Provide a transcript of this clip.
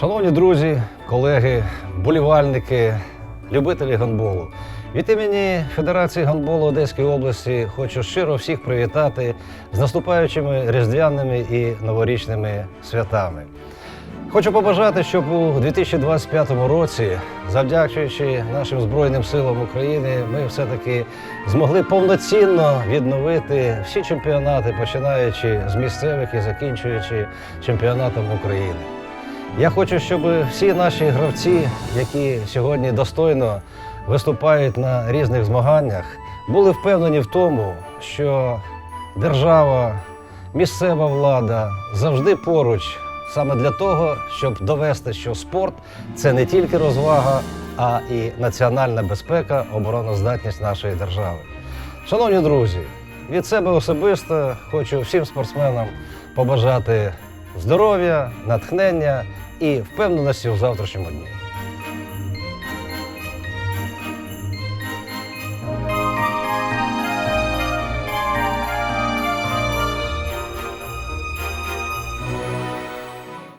Шановні друзі, колеги, болівальники, любителі гандболу. Від імені Федерації гандболу Одеської області хочу щиро всіх привітати з наступаючими різдвяними і новорічними святами. Хочу побажати, щоб у 2025 році, завдячуючи нашим Збройним силам України, ми все-таки змогли повноцінно відновити всі чемпіонати, починаючи з місцевих і закінчуючи чемпіонатом України. Я хочу, щоб всі наші гравці, які сьогодні достойно виступають на різних змаганнях, були впевнені в тому, що держава, місцева влада завжди поруч саме для того, щоб довести, що спорт це не тільки розвага, а і національна безпека, обороноздатність нашої держави. Шановні друзі, від себе особисто хочу всім спортсменам побажати здоров'я, натхнення і впевненості у завтрашньому дні.